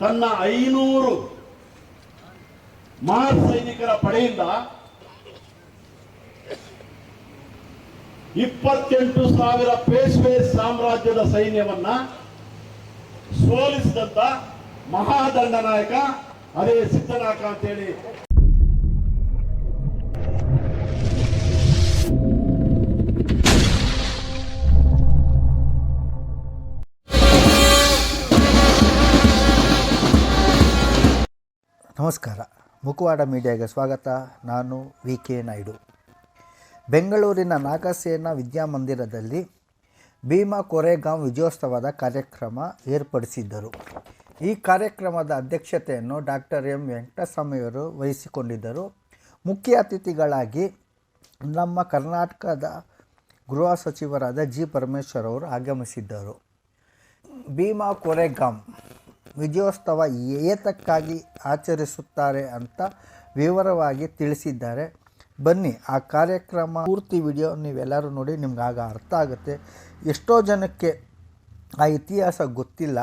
ತನ್ನ ಐನೂರು ಮಹಾ ಸೈನಿಕರ ಪಡೆಯಿಂದ ಇಪ್ಪತ್ತೆಂಟು ಸಾವಿರ ಪೇಶ್ವೆ ಸಾಮ್ರಾಜ್ಯದ ಸೈನ್ಯವನ್ನ ಸೋಲಿಸಿದಂತ ಮಹಾದಂಡನಾಯಕ ಅದೇ ಸಿದ್ಧನಾಕ ಅಂತೇಳಿ ನಮಸ್ಕಾರ. ಮುಖವಾಡ ಮೀಡಿಯಾಗೆ ಸ್ವಾಗತ. ನಾನು ವಿ. ಕೆ. ನಾಯ್ಡು. ಬೆಂಗಳೂರಿನ ನಾಗಸೇನ ವಿದ್ಯಾಮಂದಿರದಲ್ಲಿ ಭೀಮಾ ಕೊರೆಗಾಂವ್ ವಿಜಯೋತ್ಸವದ ಕಾರ್ಯಕ್ರಮ ಏರ್ಪಡಿಸಿದ್ದರು. ಈ ಕಾರ್ಯಕ್ರಮದ ಅಧ್ಯಕ್ಷತೆಯನ್ನು ಡಾಕ್ಟರ್ ಎಂ. ವೆಂಕಟಸ್ವಾಮಿಯವರು ವಹಿಸಿಕೊಂಡಿದ್ದರು. ಮುಖ್ಯ ಅತಿಥಿಗಳಾಗಿ ನಮ್ಮ ಕರ್ನಾಟಕದ ಗೃಹ ಸಚಿವರಾದ ಜಿ. ಪರಮೇಶ್ವರ್ ಅವರು ಆಗಮಿಸಿದ್ದರು. ಭೀಮಾ ಕೊರೆಗಾಂ ವಿಜಯೋತ್ಸವ ಏತಕ್ಕಾಗಿ ಆಚರಿಸುತ್ತಾರೆ ಅಂತ ವಿವರವಾಗಿ ತಿಳಿಸಿದ್ದಾರೆ. ಬನ್ನಿ, ಆ ಕಾರ್ಯಕ್ರಮ ಪೂರ್ತಿ ವಿಡಿಯೋ ನೀವೆಲ್ಲರೂ ನೋಡಿ, ನಿಮ್ಗೆ ಆಗ ಅರ್ಥ ಆಗುತ್ತೆ. ಎಷ್ಟೋ ಜನಕ್ಕೆ ಆ ಇತಿಹಾಸ ಗೊತ್ತಿಲ್ಲ.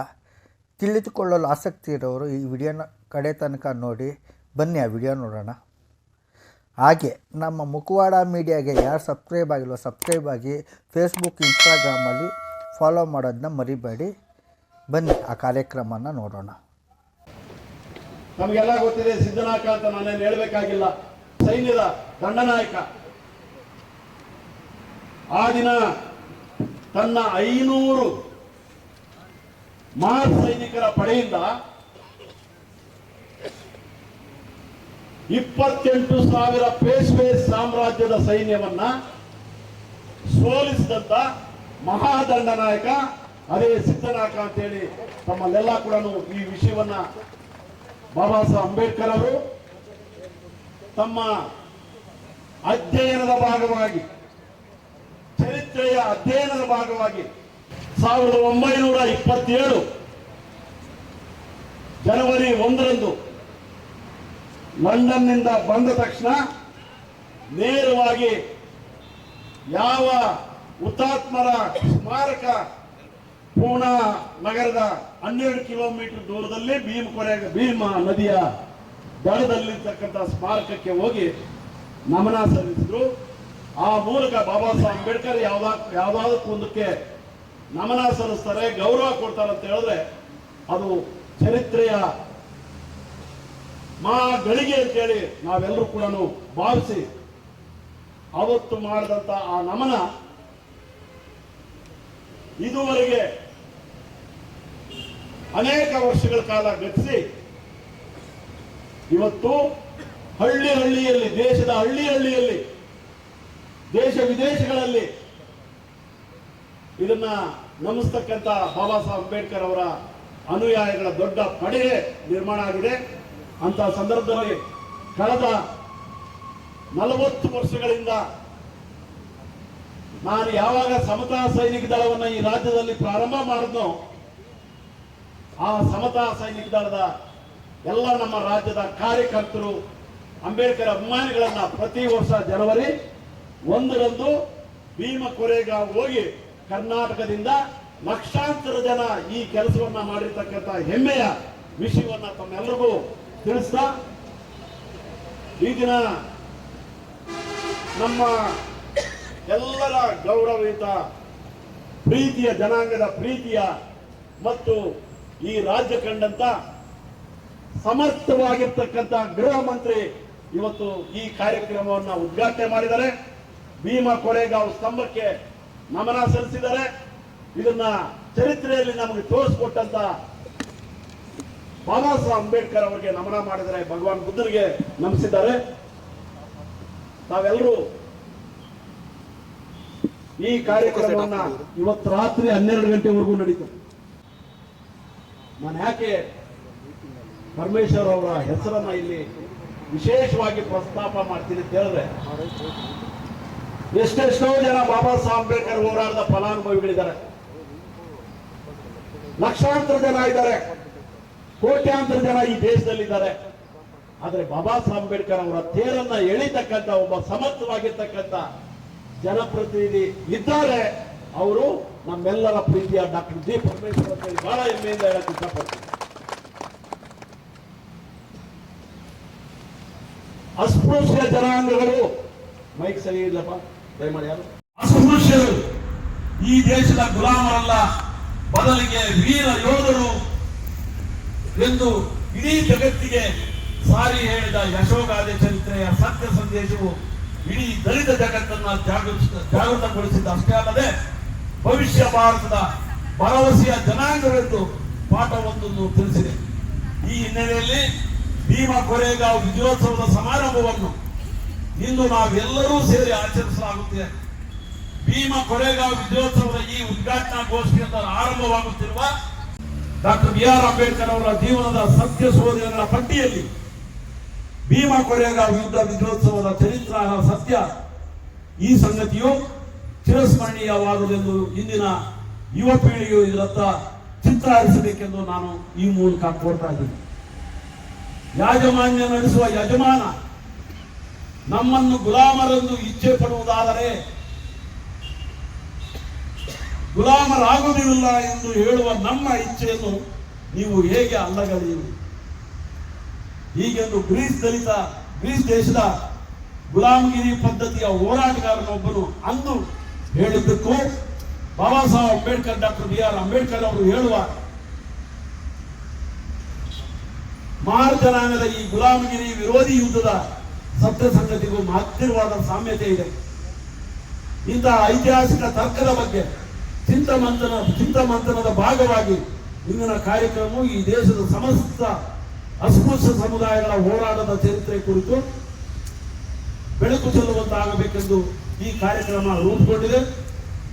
ತಿಳಿದುಕೊಳ್ಳಲು ಆಸಕ್ತಿ ಇರೋರು ಈ ವಿಡಿಯೋನ ಕಡೆ ತನಕ ನೋಡಿ, ಬನ್ನಿ ಆ ವಿಡಿಯೋ ನೋಡೋಣ. ಹಾಗೆ, ನಮ್ಮ ಮುಖವಾಡ ಮೀಡಿಯಾಗೆ ಯಾರು ಸಬ್ಸ್ಕ್ರೈಬ್ ಆಗಿಲ್ವೋ, ಸಬ್ಸ್ಕ್ರೈಬ್ ಆಗಿ ಫೇಸ್ಬುಕ್ ಇನ್ಸ್ಟಾಗ್ರಾಮಲ್ಲಿ ಫಾಲೋ ಮಾಡೋದನ್ನ ಮರಿಬೇಡಿ. ಬನ್ನಿ ಆ ಕಾರ್ಯಕ್ರಮನ ನೋಡೋಣ. ನಮಗೆಲ್ಲ ಗೊತ್ತಿದೆ ಸಿದ್ದನಾಕ ಅಂತ ನಾನೇನು ಹೇಳಬೇಕಾಗಿಲ್ಲ. ಸೈನ್ಯದ ದಂಡನಾಯಕ ಆ ದಿನ ತನ್ನ ಐನೂರು ಮಹಾ ಸೈನಿಕರ ಪಡೆಯಿಂದ ಇಪ್ಪತ್ತೆಂಟು ಸಾವಿರ ಪೇಶ್ವೆ ಸಾಮ್ರಾಜ್ಯದ ಸೈನ್ಯವನ್ನ ಸೋಲಿಸಿದಂತ ಮಹಾದಂಡನಾಯಕ ಅದೇ ಸಿದ್ದನಾಕ ಅಂತೇಳಿ ತಮ್ಮಲ್ಲೆಲ್ಲ ಕೂಡ ಈ ವಿಷಯವನ್ನ ಬಾಬಾ ಸಾಹೇಬ್ ಅಂಬೇಡ್ಕರ್ ಅವರು ತಮ್ಮ ಅಧ್ಯಯನದ ಭಾಗವಾಗಿ, ಚರಿತ್ರೆಯ ಅಧ್ಯಯನದ ಭಾಗವಾಗಿ ಸಾವಿರದ ಒಂಬೈನೂರ ಇಪ್ಪತ್ತೇಳು ಜನವರಿ ಒಂದರಂದು ಲಂಡನ್ನಿಂದ ಬಂದ ತಕ್ಷಣ ನೇರವಾಗಿ ಯಾವ ಹುತಾತ್ಮರ ಸ್ಮಾರಕ ಪೂನಾ ನಗರದ ಹನ್ನೆರಡು ಕಿಲೋಮೀಟರ್ ದೂರದಲ್ಲಿ ಭೀಮಕೊರೆ ಭೀಮಾ ನದಿಯ ದಡದಲ್ಲಿರ್ತಕ್ಕಂಥ ಸ್ಮಾರಕಕ್ಕೆ ಹೋಗಿ ನಮನ ಸಲ್ಲಿಸಿದ್ರು. ಆ ಮೂಲಕ ಬಾಬಾ ಸಾಹೇಬ್ ಅಂಬೇಡ್ಕರ್ ಯಾವ್ದಾ ಯಾವ್ದಾದಕ್ಕೊಂದಕ್ಕೆ ನಮನ ಸಲ್ಲಿಸ್ತಾರೆ, ಗೌರವ ಕೊಡ್ತಾರೆ ಅಂತ ಹೇಳಿದ್ರೆ ಅದು ಚರಿತ್ರೆಯ ಮಾ ಗಳಿಗೆ ಅಂತೇಳಿ ನಾವೆಲ್ಲರೂ ಕೂಡ ಭಾವಿಸಿ ಅವತ್ತು ಮಾಡಿದಂತ ಆ ನಮನ ಇದುವರೆಗೆ ಅನೇಕ ವರ್ಷಗಳ ಕಾಲ ಗತಿಸಿ ಇವತ್ತು ಹಳ್ಳಿ ಹಳ್ಳಿಯಲ್ಲಿ, ದೇಶದ ಹಳ್ಳಿ ಹಳ್ಳಿಯಲ್ಲಿ, ದೇಶ ವಿದೇಶಗಳಲ್ಲಿ ಇದನ್ನ ನಮಿಸ್ತಕ್ಕಂಥ ಬಾಬಾ ಸಾಹೇಬ್ ಅಂಬೇಡ್ಕರ್ ಅವರ ಅನುಯಾಯಿಗಳ ದೊಡ್ಡ ಪಡೆಯೇ ನಿರ್ಮಾಣ ಆಗಿದೆ. ಅಂತ ಸಂದರ್ಭದಲ್ಲಿ ಕಳೆದ ನಲವತ್ತು ವರ್ಷಗಳಿಂದ ನಾನು ಯಾವಾಗ ಸಮತಾ ಸೈನಿಕ ದಳವನ್ನು ಈ ರಾಜ್ಯದಲ್ಲಿ ಪ್ರಾರಂಭ ಮಾಡಿದ್ನೋ ಆ ಸಮತಾ ಸೈನಿಕ ದಳದ ಎಲ್ಲ ನಮ್ಮ ರಾಜ್ಯದ ಕಾರ್ಯಕರ್ತರು, ಅಂಬೇಡ್ಕರ್ ಅಭಿಮಾನಿಗಳನ್ನ ಪ್ರತಿ ವರ್ಷ ಜನವರಿ ಒಂದರಂದು ಭೀಮ ಕೊರೆಗ ಹೋಗಿ ಕರ್ನಾಟಕದಿಂದ ಲಕ್ಷಾಂತರ ಜನ ಈ ಕೆಲಸವನ್ನ ಮಾಡಿರ್ತಕ್ಕಂಥ ಹೆಮ್ಮೆಯ ವಿಷಯವನ್ನ ತಮ್ಮೆಲ್ಲರಿಗೂ ತಿಳಿಸ್ತಾ, ಈ ದಿನ ನಮ್ಮ ಎಲ್ಲರ ಗೌರವಯುತ ಪ್ರೀತಿಯ ಜನಾಂಗದ ಪ್ರೀತಿಯ ಮತ್ತು ಈ ರಾಜ್ಯ ಕಂಡಂತ ಸಮರ್ಥವಾಗಿರ್ತಕ್ಕಂಥ ಗೃಹ ಮಂತ್ರಿ ಇವತ್ತು ಈ ಕಾರ್ಯಕ್ರಮವನ್ನು ಉದ್ಘಾಟನೆ ಮಾಡಿದ್ದಾರೆ. ಭೀಮಾ ಕೊರೆಗಾವ್ ಸ್ತಂಭಕ್ಕೆ ನಮನ ಸಲ್ಲಿಸಿದ್ದಾರೆ. ಇದನ್ನ ಚರಿತ್ರೆಯಲ್ಲಿ ನಮಗೆ ತೋರಿಸ್ಕೊಟ್ಟಂತ ಬಾಬಾ ಸಾಹೇಬ್ ಅಂಬೇಡ್ಕರ್ ಅವರಿಗೆ ನಮನ ಮಾಡಿದರೆ ಭಗವಾನ್ ಬುದ್ಧನಿಗೆ ನಮಿಸಿದ್ದಾರೆ. ತಾವೆಲ್ಲರೂ ಈ ಕಾರ್ಯಕ್ರಮವನ್ನ ಇವತ್ತು ರಾತ್ರಿ ಹನ್ನೆರಡು ಗಂಟೆವರೆಗೂ ನಡೀತದೆ. ನಾನು ಯಾಕೆ ಪರಮೇಶ್ವರ್ ಅವರ ಹೆಸರನ್ನ ಇಲ್ಲಿ ವಿಶೇಷವಾಗಿ ಪ್ರಸ್ತಾಪ ಮಾಡ್ತೀನಿ ಅಂತ ಹೇಳಿದ್ರೆ, ಎಷ್ಟೆಷ್ಟೋ ಜನ ಬಾಬಾ ಸಾಹೇಬ್ ಅಂಬೇಡ್ಕರ್ ಹೋರಾಟದ ಫಲಾನುಭವಿಗಳಿದ್ದಾರೆ. ಲಕ್ಷಾಂತರ ಜನ ಇದ್ದಾರೆ. ಕೋಟ್ಯಾಂತರ ಜನ ಈ ದೇಶದಲ್ಲಿದ್ದಾರೆ. ಆದರೆ ಬಾಬಾ ಸಾಹೇಬ್ ಅಂಬೇಡ್ಕರ್ ಅವರ ತೇರನ್ನ ಎಳಿತಕ್ಕಂಥ, ಒಬ್ಬ ಸಮರ್ಥವಾಗಿರ್ತಕ್ಕಂಥ ಜನಪ್ರತಿನಿಧಿ ಇದ್ದಾರೆ. ಅವರು ನಮ್ಮೆಲ್ಲರ ಪ್ರೀತಿಯ ಡಾಕ್ಟರ್ ಜಿ ಪರಮೇಶ್ವರ್ ಅಂತೇಳಿ ಬಹಳ ಹೆಮ್ಮೆಯಿಂದ ಹೇಳಕ್ಕೆ ಇಷ್ಟಪಡ್ತೀನಿ. ಅಸ್ಪೃಶ್ಯ ಜನಾಂಗಗಳು, ಮೈಕ್ ಸರಿ ಇಲ್ಲಪ್ಪ ದಯಮಾಡಿ ಯಾರು? ಅಸ್ಪೃಶ್ಯರು, ಈ ದೇಶದ ಗುಲಾಮರಲ್ಲ, ಬದಲಿಗೆ ವೀರ ಯೋಧರು ಎಂದು ಇಡೀ ಜಗತ್ತಿಗೆ ಸಾರಿ ಹೇಳಿದ ಯಶೋಗಾದ ಚರಿತ್ರೆಯ ಸತ್ಯ ಸಂದೇಶವು ಇಡೀ ದಲಿತ ಜಗತ್ತನ್ನ ಜಾಗೃತ ಜಾಗೃತಗೊಳಿಸಿದ ಅಷ್ಟೇ ಅಲ್ಲದೆ ಭವಿಷ್ಯ ಭಾರತದ ಭರವಸೆಯ ಜನಾಂಗವೆಂದು ಪಾಠವೊಂದನ್ನು ತಿಳಿಸಿದೆ. ಈ ಹಿನ್ನೆಲೆಯಲ್ಲಿ ಭೀಮಾ ಕೊರೆಗಾಂವ್ ವಿಜಯೋತ್ಸವದ ಸಮಾರಂಭವನ್ನು ಇಂದು ನಾವೆಲ್ಲರೂ ಸೇರಿ ಆಚರಿಸಲಾಗುತ್ತಿದೆ. ಭೀಮಾ ಕೊರೆಗಾಂವ್ ವಿಜಯೋತ್ಸವದ ಈ ಉದ್ಘಾಟನಾ ಗೋಷ್ಠಿಯಿಂದ ಆರಂಭವಾಗುತ್ತಿರುವ ಡಾಕ್ಟರ್ ಬಿ ಆರ್ ಅಂಬೇಡ್ಕರ್ ಅವರ ಜೀವನದ ಸತ್ಯ ಸೋದರರ ಪಟ್ಟಿಯಲ್ಲಿ ಭೀಮಾ ಕೊರೆಗಾಂವ್ ಯುದ್ಧ ವಿಜಯೋತ್ಸವದ ಚರಿತ್ರ ಸತ್ಯ ಈ ಸಂಗತಿಯು ಚಿರಸ್ಮರಣೀಯವಾದುದೆಂದು ಇಂದಿನ ಯುವ ಪೀಳಿಗೆಯು ಇದರತ್ತ ಹರಿಸಬೇಕೆಂದು ನಾನು ಈ ಮೂಲಕ ಕೋರ್ತಾ ಇದ್ದೀನಿ. ಯಾಜಮಾನ್ಯ ನಡೆಸುವ ಯಜಮಾನ ನಮ್ಮನ್ನು ಗುಲಾಮರೆಂದು ಇಚ್ಛೆ ಪಡುವುದಾದರೆ ಗುಲಾಮರಾಗುವುದಿಲ್ಲ ಎಂದು ಹೇಳುವ ನಮ್ಮ ಇಚ್ಛೆಯನ್ನು ನೀವು ಹೇಗೆ ಅಲ್ಲಗಳೆಯುವುದು ಹೀಗೆಂದು ಗ್ರೀಸ್ ದಲಿತ, ಗ್ರೀಸ್ ದೇಶದ ಗುಲಾಮಗಿರಿ ಪದ್ಧತಿಯ ಹೋರಾಟಗಾರನೊಬ್ಬನು ಅಂದು ಹೇಳಿದ್ದಕ್ಕೂ Baba Saheb Ambedkar doctor B R Ambedkar ಅವರು ಹೇಳುವ ಮಾರ್ ಜನಾಂಗದ ಈ ಗುಲಾಮಗಿರಿ ವಿರೋಧಿ ಯುದ್ಧದ ಸತ್ಯ ಸಂಗತಿಗೂ ಮಹತ್ತಿರವಾದ ಸಾಮ್ಯತೆ ಇದೆ. ಇಂತಹ ಐತಿಹಾಸಿಕ ತರ್ಕದ ಬಗ್ಗೆ ಚಿಂತಮಂಥನ ಚಿಂತಮಂಥನದ ಭಾಗವಾಗಿ ಇಂದಿನ ಕಾರ್ಯಕ್ರಮವು ಈ ದೇಶದ ಸಮಸ್ತ ಅಸ್ಪೃಶ್ಯ ಸಮುದಾಯಗಳ ಹೋರಾಟದ ಚರಿತ್ರೆ ಕುರಿತು ಬೆಳಕು ಚೆಲ್ಲುವಂತಾಗಬೇಕೆಂದು ಈ ಕಾರ್ಯಕ್ರಮ ರೂಪುಗೊಂಡಿದೆ.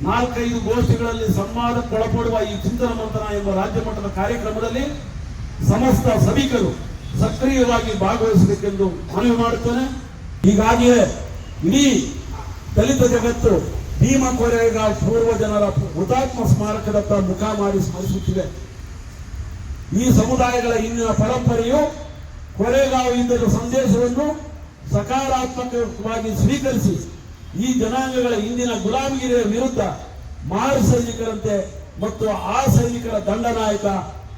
ನಾಲ್ಕೈದು ಗೋಷ್ಠಿಗಳಲ್ಲಿ ಸಂವಾದಕ್ಕೊಳಪಡುವ ಈ ಚಿಂತನ ಮಂಥನ ಎಂಬ ರಾಜ್ಯ ಮಟ್ಟದ ಕಾರ್ಯಕ್ರಮದಲ್ಲಿ ಸಮಸ್ತ ಸಭಿಕರು ಸಕ್ರಿಯವಾಗಿ ಭಾಗವಹಿಸಬೇಕೆಂದು ಮನವಿ ಮಾಡುತ್ತೇನೆ. ಹೀಗಾಗಿಯೇ ಇಡೀ ದಲಿತ ಜಗತ್ತು ಭೀಮ ಕೊರೆಗ ಪೂರ್ವ ಜನರ ಹುತಾತ್ಮ ಸ್ಮಾರಕದತ್ತ ಮುಖ ಮಾಡಿ ಸ್ಮರಿಸುತ್ತಿದೆ. ಈ ಸಮುದಾಯಗಳ ಇಂದಿನ ಪರಂಪರೆಯು ಕೊರೆಗಾವ್ ಯುದ್ಧದ ಸಂದೇಶವನ್ನು ಸಕಾರಾತ್ಮಕವಾಗಿ ಸ್ವೀಕರಿಸಿ ಈ ಜನಾಂಗಗಳ ಇಂದಿನ ಗುಲಾಮಗಿರಿಯ ವಿರುದ್ಧ ಮಾರು ಸೈನಿಕರಂತೆ ಮತ್ತು ಆ ಸೈನಿಕರ ದಂಡನಾಯಕ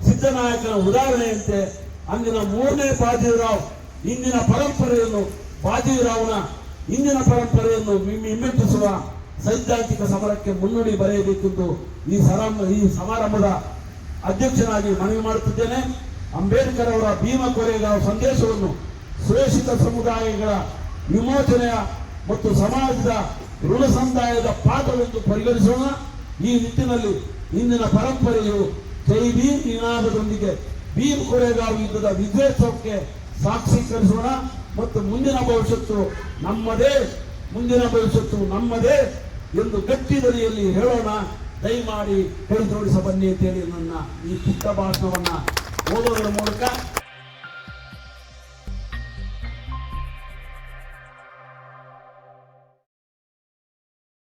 ಸಿದ್ದನಾಯಕನ ಉದಾಹರಣೆಯಂತೆ ಅಂದಿನ ಮೂರನೇ ಬಾಜಿರಾವ್ ಇಂದಿನ ಪರಂಪರೆಯನ್ನು, ಬಾಜಿರಾವ್ನ ಇಂದಿನ ಪರಂಪರೆಯನ್ನು ಹಿಮ್- ಹಿಮ್ಮೆಟ್ಟಿಸುವ ಸೈದ್ಧಾಂತಿಕ ಸಮರಕ್ಕೆ ಮುನ್ನುಡಿ ಬರೆಯಬೇಕೆಂದು ಈ ಈ ಸಮಾರಂಭದ ಅಧ್ಯಕ್ಷನಾಗಿ ಮನವಿ ಮಾಡುತ್ತಿದ್ದೇನೆ. ಅಂಬೇಡ್ಕರ್ ಅವರ ಭೀಮ ಕೊರೆಗಾಂವ್ ಸಂದೇಶವನ್ನು ಸುರಕ್ಷಿತ ಸಮುದಾಯಗಳ ವಿಮೋಚನೆಯ ಮತ್ತು ಸಮಾಜದ ಋಣ ಸಮುದಾಯದ ಪಾತ್ರವೆಂದು ಪರಿಗಣಿಸೋಣ. ಈ ನಿಟ್ಟಿನಲ್ಲಿ ಇಂದಿನ ಪರಂಪರೆಯು ಜೈ ಭೀಮ್ ನಿನಾದದೊಂದಿಗೆ ಭೀಮ್ ಕೊರೆಗಾವ್ ಯುದ್ಧದ ವಿದ್ವೇಷಕ್ಕೆ ಸಾಕ್ಷೀಕರಿಸೋಣ. ಮತ್ತು ಮುಂದಿನ ಭವಿಷ್ಯತ್ತು ನಮ್ಮದೇ ಮುಂದಿನ ಭವಿಷ್ಯತ್ತು ನಮ್ಮದೇ ಎಂದು ಗಟ್ಟಿ ದನಿಯಲ್ಲಿ ಹೇಳೋಣ. ದಯಮಾಡಿ ಕೈ ಜೋಡಿಸ ಬನ್ನಿ ಅಂತೇಳಿ ನನ್ನ ಈ ಚಿಕ್ಕ ಭಾಷಣವನ್ನು ಓದೋದರ ಮೂಲಕ.